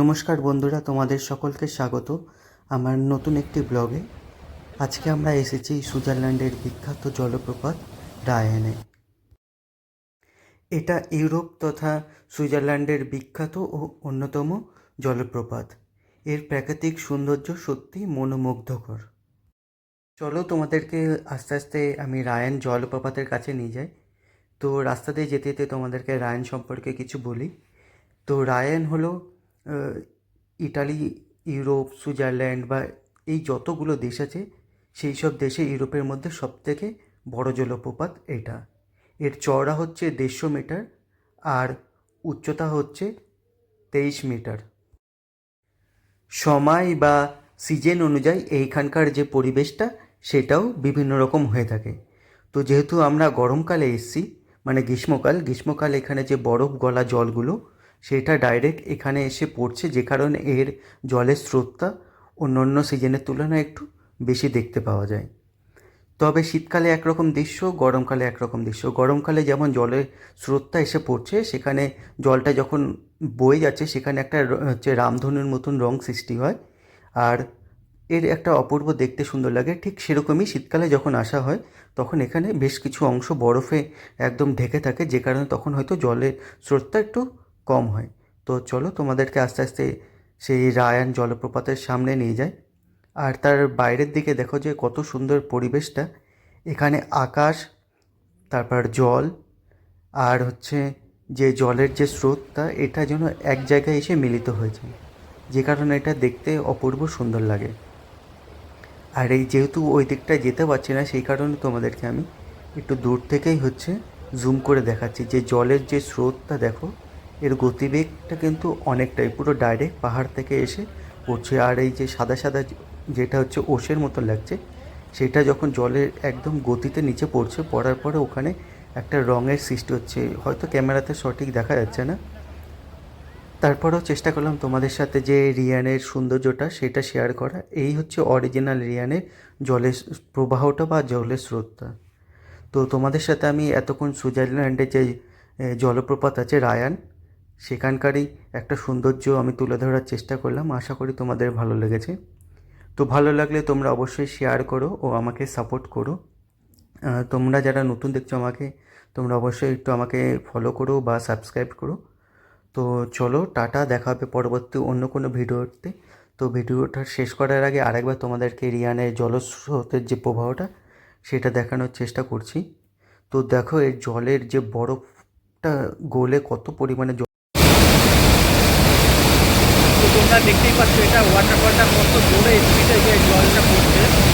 নমস্কার বন্ধুরা, তোমাদের সকলকে স্বাগত আমার নতুন একটি ব্লগে। আজকে আমরা এসেছি সুইজারল্যান্ডের বিখ্যাত জলপ্রপাত ডায়ানে। এটা ইউরোপ তথা সুইজারল্যান্ডের বিখ্যাত ও অন্যতম জলপ্রপাত। এর প্রাকৃতিক সৌন্দর্য সত্যি মনোমুগ্ধকর। চলো তোমাদেরকে আস্তে আস্তে আমি রায়ান জলপ্রপাতের কাছে নিয়ে যাই। তো রাস্তা দিয়ে যেতে যেতে তোমাদেরকে রায়ান সম্পর্কে কিছু বলি। তো রায়ান হলো ইটালি, ইউরোপ, সুইজারল্যান্ড বা এই যতগুলো দেশ আছে, সেই সব দেশে ইউরোপের মধ্যে সবথেকে বড় জলপ্রপাত এটা। এর চওড়া হচ্ছে দেড়শো মিটার আর উচ্চতা হচ্ছে তেইশ মিটার। সময় বা সিজন অনুযায়ী এইখানকার যে পরিবেশটা, সেটাও বিভিন্ন রকম হয়ে থাকে। তো যেহেতু আমরা গরমকালে এসছি মানে গ্রীষ্মকাল গ্রীষ্মকাল এখানে যে বরফ গলা জলগুলো সেটা ডাইরেক্ট এখানে এসে পড়ছে, যে কারণে এর জলের স্রোতটা অন্য অন্য সিজনের তুলনায় একটু বেশি দেখতে পাওয়া যায়। তবে শীতকালে একরকম দৃশ্য, গরমকালে একরকম দৃশ্য। গরমকালে যেমন জলের স্রোতটা এসে পড়ছে, সেখানে জলটা যখন বয়ে যাচ্ছে, সেখানে একটা হচ্ছে রামধনুর মতন রং সৃষ্টি হয়। আর এর একটা অপূর্ব দেখতে সুন্দর লাগে, ঠিক সেরকমই শীতকালে যখন আসা হয়, তখন এখানে বেশ কিছু অংশ বরফে একদম ঢেকে থাকে, যে কারণে তখন হয়তো জলের স্রোতটা একটু কম হয়। তো চলো তোমাদেরকে আস্তে আস্তে সেই রায়ান জলপ্রপাতের সামনে নিয়ে যায় আর তার বাইরের দিকে দেখো যে কত সুন্দর পরিবেশটা। এখানে আকাশ, তারপর জল, আর হচ্ছে যে জলের যে স্রোতটা, এটা যেন এক জায়গায় এসে মিলিত হয়েছে। যে কারণে এটা দেখতে অপূর্ব সুন্দর লাগে। আর এই যেহেতু ওই দিকটায় যেতে পারছি না, সেই কারণে তোমাদেরকে আমি একটু দূর থেকেই হচ্ছে জুম করে দেখাচ্ছি যে জলের যে স্রোতটা দেখো। এর গতিবেগটা কিন্তু অনেকটাই, পুরো ডাইরেক্ট পাহাড় থেকে এসে পড়ছে। আর এই যে সাদা সাদা যেটা হচ্ছে ওষের মতো লাগছে, সেটা যখন জলের একদম গতিতে নিচে পড়ছে, পড়ার পরে ওখানে একটা রঙের সৃষ্টি হচ্ছে। হয়তো ক্যামেরাতে সঠিক দেখা যাচ্ছে না। তারপরেও চেষ্টা করলাম তোমাদের সাথে যে রিয়ানের সৌন্দর্যটা, সেটা শেয়ার করা। এই হচ্ছে অরিজিনাল রিয়ানের জলের প্রবাহটা বা জলের স্রোতটা। তো তোমাদের সাথে আমি এতক্ষণ সুইজারল্যান্ডের যে জলপ্রপাত আছে রায়ান সেখানকারই একটা সৌন্দর্য আমি তুলে ধরার চেষ্টা করলাম। আশা করি তোমাদের ভালো লেগেছে। তো ভালো লাগলে তোমরা অবশ্যই শেয়ার করো ও আমাকে সাপোর্ট করো। তোমরা যারা নতুন দেখছ আমাকে, তোমরা অবশ্যই একটু আমাকে ফলো করো বা সাবস্ক্রাইব করো। তো চলো, টাটা, দেখা হবে পরবর্তী অন্য কোনো ভিডিওতে। তো ভিডিওটা শেষ করার আগে আরেকবার তোমাদেরকে রিয়ানের জলস্রোতের যে প্রবাহটা, সেটা দেখানোর চেষ্টা করছি। তো দেখো, এর জলের যে বরফটা গলে কত পরিমাণে তোমরা দেখতেই পাচ্ছ এটা ওয়াটার ওয়াটারফলটা কত জোরে স্পিডে যে জলটা পড়ছে